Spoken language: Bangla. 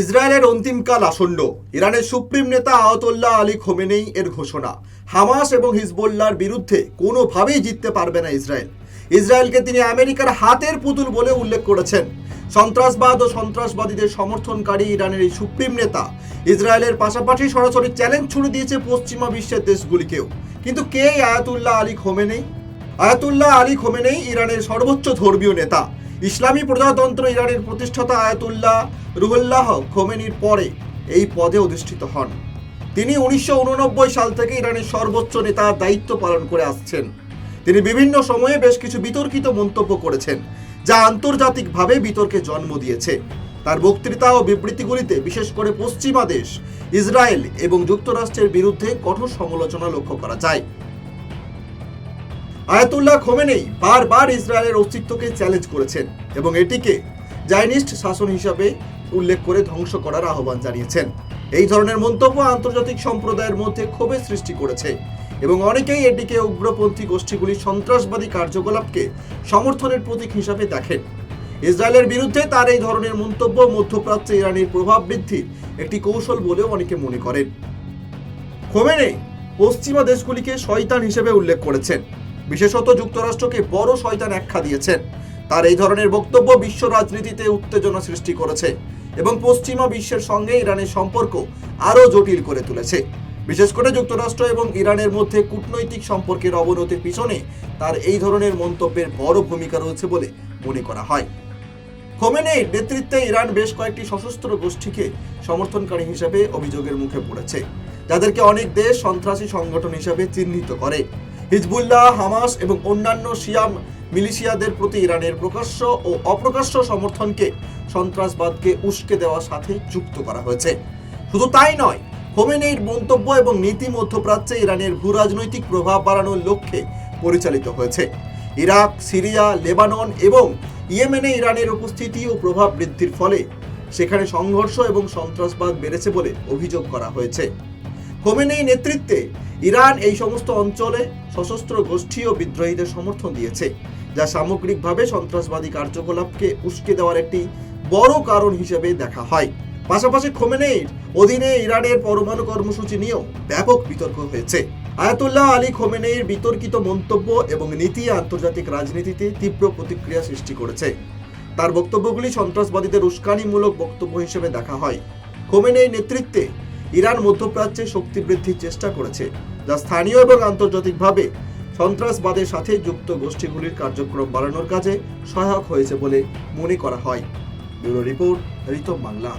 ইসরায়েলের অন্তিমকাল আসন্ন। ইরানের সুপ্রিম নেতা আয়তোল্লাহ আলী খোমেনেই এর ঘোষণা। হামাস এবং হিজবুল্লাহর বিরুদ্ধে কোনোভাবেই জিততে পারবে না ইসরায়েল। ইসরায়েলকে তিনি আমেরিকার হাতের পুতুল বলে উল্লেখ করেছেন। সন্ত্রাসবাদ ও সন্ত্রাসবাদীদের সমর্থনকারী ইরানের এই সুপ্রিম নেতা ইসরায়েলের পাশাপাশি সরাসরি চ্যালেঞ্জ ছুড়ে দিয়েছে পশ্চিমা বিশ্বের দেশগুলিকেও। কিন্তু কে Ayatollah Ali Khamenei? Ayatollah Ali Khamenei ইরানের সর্বোচ্চ ধর্মীয় নেতা। ইসলামী প্রজাতন্ত্র ইরানের প্রতিষ্ঠাতা আয়াতুল্লাহ রুহুল্লাহ খোমেনির পরে এই পদে অধিষ্ঠিত হন। তিনি উনিশশো উননব্বই সাল থেকে ইরানের সর্বোচ্চ নেতার দায়িত্ব পালন করে আসছেন। তিনি বিভিন্ন সময়ে বেশ কিছু বিতর্কিত মন্তব্য করেছেন, যা আন্তর্জাতিকভাবে বিতর্কে জন্ম দিয়েছে। তার বক্তৃতা ও বিবৃতিগুলিতে বিশেষ করে পশ্চিমা দেশ, ইসরায়েল এবং যুক্তরাষ্ট্রের বিরুদ্ধে কঠোর সমালোচনা লক্ষ্য করা যায়। আয়াতুল্লাহ খোমেনেই বারবার ইসরায়েলের অস্তিত্বকে চ্যালেঞ্জ করেছেন এবং এটিকে জাইনিস্ট শাসন হিসাবে উল্লেখ করে ধ্বংস করার আহ্বান জানিয়েছেন। এই ধরনের মন্তব্য আন্তর্জাতিক সম্প্রদায়ের মধ্যে ক্ষোভের সৃষ্টি করেছে এবং অনেকেই এটিকে উগ্রপন্থী গোষ্ঠীগুলির সন্ত্রাসবাদী কার্যকলাপকে সমর্থনের প্রতীক হিসাবে দেখেন। ইসরায়েলের বিরুদ্ধে তার এই ধরনের মন্তব্য মধ্যপ্রাচ্যে ইরানের প্রভাব বৃদ্ধির একটি কৌশল বলেও অনেকে মনে করেন। খোমেনে পশ্চিমা দেশগুলিকে শয়তান হিসেবে উল্লেখ করেছেন। বিশেষত যুক্তরাষ্ট্রকে বড় শয়তান একখা দিয়েছেন। তার এই ধরনের বক্তব্য বিশ্ব রাজনীতিতে উত্তেজনা সৃষ্টি করেছে এবং পশ্চিমা বিশ্বের সঙ্গে ইরানের সম্পর্ক আরও জটিল করে তুলেছে। বিশেষ করে যুক্তরাষ্ট্র এবং ইরানের মধ্যে কূটনৈতিক সম্পর্কের অবনতির পিছনে তার এই ধরনের মন্তব্যের বড় ভূমিকা রয়েছে বলে মনে করা হয়। খোমেনের নেতৃত্বে ইরান বেশ কয়েকটি সশস্ত্র গোষ্ঠীকে সমর্থনকারী হিসেবে অভিযোগের মুখে পড়েছে, যাদেরকে অনেক দেশ সন্ত্রাসী সংগঠন হিসেবে চিহ্নিত করে। হিজবুল্লাহ, হামাস এবং অন্যান্য শিয়াম মিলিশিয়াদের প্রতি ইরানের প্রকাশ্য ও অপ্রকাশ্য সমর্থনকে সন্ত্রাসবাদকে উস্কে দেওয়ার সাথে যুক্ত করা হয়েছে। শুধু তাই নয় খোমেনির মন্তব্য এবং নীতি মধ্যপ্রাচ্যে ইরানের ভূ রাজনৈতিক প্রভাব বাড়ানোর লক্ষ্যে পরিচালিত হয়েছে। ইরাক, সিরিয়া, লেবানন এবং ইয়েমেনে ইরানের উপস্থিতি ও প্রভাব বৃদ্ধির ফলে সেখানে সংঘর্ষ এবং সন্ত্রাসবাদ বেড়েছে বলে অভিযোগ করা হয়েছে। খোমেনেই নেতৃত্বে ইরান এই সমস্ত অঞ্চলে সশস্ত্র গোষ্ঠী ও বিদ্রোহীদের সমর্থন দিয়েছে, যা সামগ্রিকভাবে সন্ত্রাসবাদী কার্যকলাপকে উস্কে দেওয়ার একটি বড় কারণ হিসেবে দেখা হয়। পাশাপাশি খোমেনেইর অধীনে ইরানের পরমাণু কর্মসূচি নিয়েও ব্যাপক বিতর্ক হয়েছে। আয়াতুল্লাহ আলী খোমেনেইর বিতর্কিত মন্তব্য এবং নীতি আন্তর্জাতিক রাজনীতিতে তীব্র প্রতিক্রিয়া সৃষ্টি করেছে। তার বক্তব্যগুলি সন্ত্রাসবাদীদের উস্কানিমূলক বক্তব্য হিসেবে দেখা হয়। খোমেনেই নেতৃত্বে ইরান মধ্যপ্রাচ্যে শক্তি বৃদ্ধির চেষ্টা করেছে, যা স্থানীয় এবং আন্তর্জাতিকভাবে সন্ত্রাসবাদের সাথে যুক্ত গোষ্ঠীগুলির কার্যক্রম বাড়ানোর কাজে সহায়ক হয়েছে বলে মনে করা হয়। Bureau report Ritam Bangla.